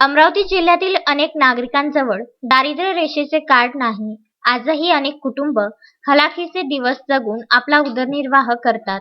अमरावती जिल्ह्यातील अनेक नागरिकांजवळ दारिद्र्य रेषेचे कार्ड नाही. आजही अनेक कुटुंब हलाखीचे दिवस जगून आपला उदरनिर्वाह करतात.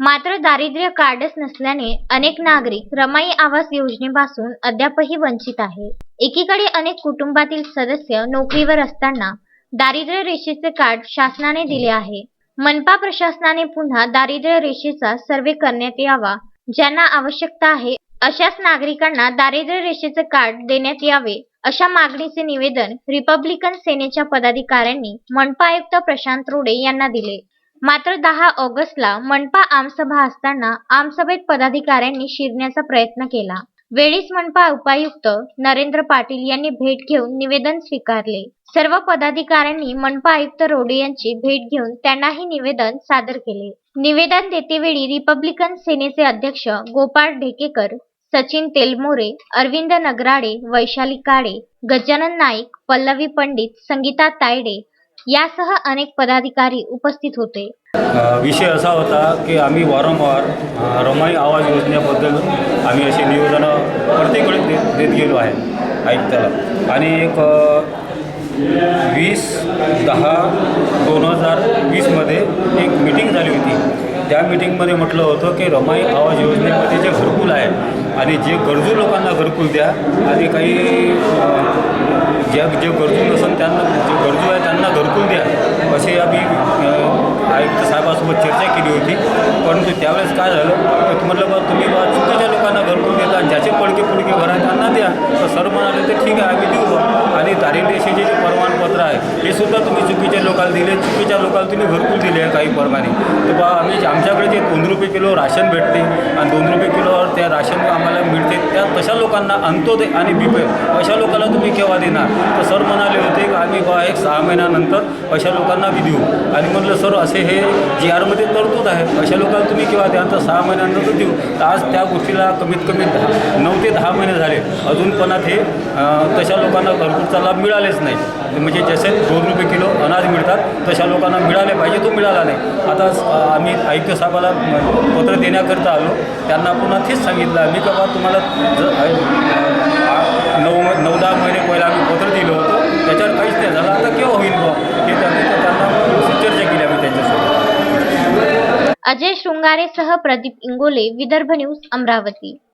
मात्र दारिद्र्य कार्डच नसल्याने अनेक नागरिक रमाई आवास योजनेपासून अद्यापही वंचित आहे. एकीकडे अनेक कुटुंबातील सदस्य नोकरीवर असताना दारिद्र्य रेषेचे कार्ड शासनाने दिले आहे. मनपा प्रशासनाने पुन्हा दारिद्र्य रेषेचा सर्वे करण्यात यावा ज्यांना आवश्यकता आहे अशाच नागरिकांना दारिद्र्य रेषेचे कार्ड देण्यात यावे अशा मागणीचे निवेदन रिपब्लिकन सेनेच्या पदाधिकाऱ्यांनी मनपा आयुक्त प्रशांत रोडे यांना दिले. मात्र दहा ऑगस्टला मनपा आमसभा असताना आमसभेत पदाधिकाऱ्यांनी शिरण्याचा प्रयत्न केला. वेळीच मनपा उपायुक्त नरेंद्र पाटील यांनी भेट घेऊन निवेदन स्वीकारले. सर्व पदाधिकाऱ्यांनी मनपा आयुक्त रोडे यांची भेट घेऊन त्यांनाही निवेदन सादर केले. निवेदन देतेवेळी रिपब्लिकन सेनेचे अध्यक्ष गोपाळ ढेकेकर सचिन तेलमोरे अरविंद नगराडे वैशाली काळे गजानन नाईक पल्लवी पंडित संगीता तायडे यासह अनेक पदाधिकारी उपस्थित होते. विषय असा होता की आम्ही वारंवार रमाई आवाज योजनेबद्दल आम्ही असे निवेदनं प्रत्येक वेळेस देत देत गेलो आहे ऐकताला आणि एक वीस दहा दोन हजार वीसमध्ये एक मीटिंग झाली होती. त्या मिटिंगमध्ये म्हटलं होतं की रमाई आवाज योजनेमध्ये जे घरकुल आहे आणि जे गरजू लोकांना घरकुल द्या आणि काही ज्या जे गरजू नसेल त्यांना जे गरजू आहे त्यांना घरकुल द्या असे आम्ही अ, चर्चा केली होती. परंतु त्यावेळेस काय झालं म्हटलं बा तुम्ही बा चुकीच्या लोकांना घरकुल देता आणि ज्याचे पडके पुडके घर आहे त्यांना द्या. तर सर म्हणाले तर ठीक आहे आम्ही देऊ आणि दारिद्र्यरेषेचे जे प्रमाणपत्र आहे हे सुद्धा तुम्ही चुकीच्या लोकांना दिले चुकीच्या लोकांना तुम्ही घरकुल दिले आहे काही परमाने तर बा आम्ही जे- आमच्याकडे जे दोन रुपये किलो राशन भेटते आणि दोन रुपये किलोवर त्या राशन आम्हाला मिळते त्या तशा लोकांना अंत्योदय आणि बिपे. अशा लोकांना तुम्ही केव्हा देणार? तर सर म्हणाले होते की आम्ही बा एक सहा महिन्यानंतर अशा लोकांना बी देऊ. आणि म्हटलं सर असे हे जी आरमध्ये तरतूद आहे. अशा लोकांना तुम्ही केव्हा द्या? तर सहा महिन्यानंतर देऊ. तर आज त्या गोष्टीला कमीत कमी दहा नऊ ते दहा महिने झाले. अजूनपणात हे तशा लोकांना घरपूरचा लाभ मिळालेच नाही. म्हणजे जसे दोन रुपये किलो अनाज मिळतात तशा लोकांना मिळाले पाहिजे तो मिळाला नाही. आता आम्ही आयुक्त साहेबाला पत्र देण्याकरता आलो. त्यांना पुन्हा तेच सांगितलं. मी का तुम्हाला जर नऊ नऊ दहा महिने पहिला आम्ही पत्र दिलं होतं. त्याच्यावर काहीच नाही झालं. आता केव्हा होईल बा हे त्यांनी तर त्यांना चर्चा केली आम्ही त्यांच्यासोबत. अजय शृंगारेसह प्रदीप इंगोले विदर्भ न्यूज अमरावती.